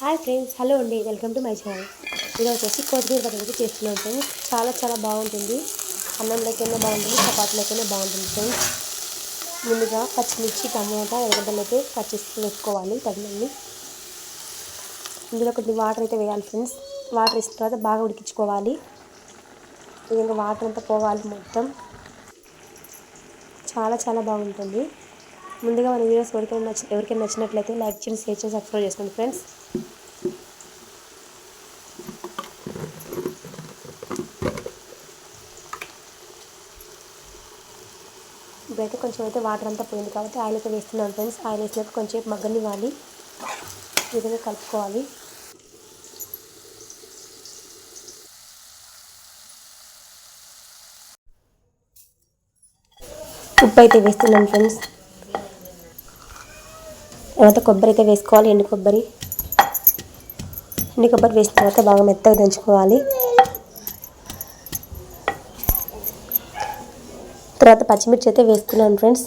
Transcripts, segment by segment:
Hi friends hello అండి. Welcome to my channel. ఇది వచ్చేసి కొత్తిమీర పచ్చడి చేస్తున్నాం ఫ్రెండ్స్. చాలా చాలా బాగుంటుంది. అన్నంలోకైనా బాగుంటుంది చపాతీలోకైనా బాగుంటుంది ఫ్రెండ్స్. ముందుగా పచ్చిమిర్చి టమోటా ఎర్రగడ్డలు అయితే కట్ చేసుకుని వేసుకోవాలి తగినన్ని ఇందులో కొన్ని వాటర్ అయితే వేయాలి ఫ్రెండ్స్. వాటర్ వేసిన తర్వాత బాగా ఉడికించుకోవాలి. ఇంకా విధంగా వాటర్ అంతా పోవాలి మొత్తం. చాలా చాలా బాగుంటుంది. ముందుగా మన వీడియోస్ ఎవరికైనా నచ్చి ఎవరికైనా నచ్చినట్లయితే లైక్ చేసి షేర్ చేసి సబ్స్క్రైబ్ చేసుకోండి ఫ్రెండ్స్. ఇప్పుడైతే కొంచెం అయితే వాటర్ అంతా పోయింది కాబట్టి ఆయిల్ అయితే వేస్తున్నాను ఫ్రెండ్స్. ఆయిల్ వేసినాక కొంచెం మగ్గనివ్వాలి. ఈ విధంగా కలుపుకోవాలి. ఉప్పు అయితే వేస్తున్నాను ఫ్రెండ్స్. తర్వాత కొబ్బరి అయితే వేసుకోవాలి ఎండు కొబ్బరి. ఎండు కొబ్బరి వేసిన తర్వాత బాగా మెత్తగా దంచుకోవాలి. తర్వాత పచ్చిమిర్చి అయితే వేసుకున్నాను ఫ్రెండ్స్.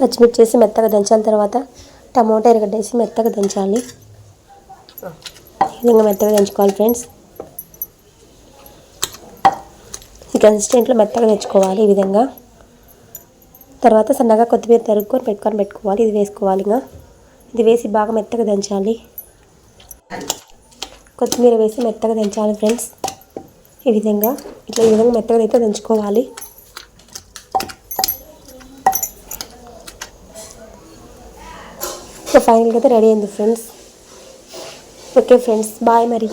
పచ్చిమిర్చి వేసి మెత్తగా దంచాలి తర్వాత టమోటా ఎరగడ్డ వేసి మెత్తగా దంచాలి. ఈ విధంగా మెత్తగా దంచుకోవాలి ఫ్రెండ్స్. ఈ కన్సిస్టెంట్లో మెత్తగా తెచ్చుకోవాలి ఈ విధంగా. తర్వాత సన్నగా కొత్తిమీర తరుక్కొని పెట్టుకొని పెట్టుకోవాలి. ఇది వేసుకోవాలి ఇంకా. ఇది వేసి బాగా మెత్తగా దంచాలి. కొత్తిమీర వేసి మెత్తగా దంచాలి ఫ్రెండ్స్. ఈ విధంగా. ఇట్లా ఈ విధంగా మెత్తగా అయితే దంచుకోవాలి. సో ఫైనల్గా అయితే రెడీ అయింది ఫ్రెండ్స్. Okay friends. బాయ్ మరి.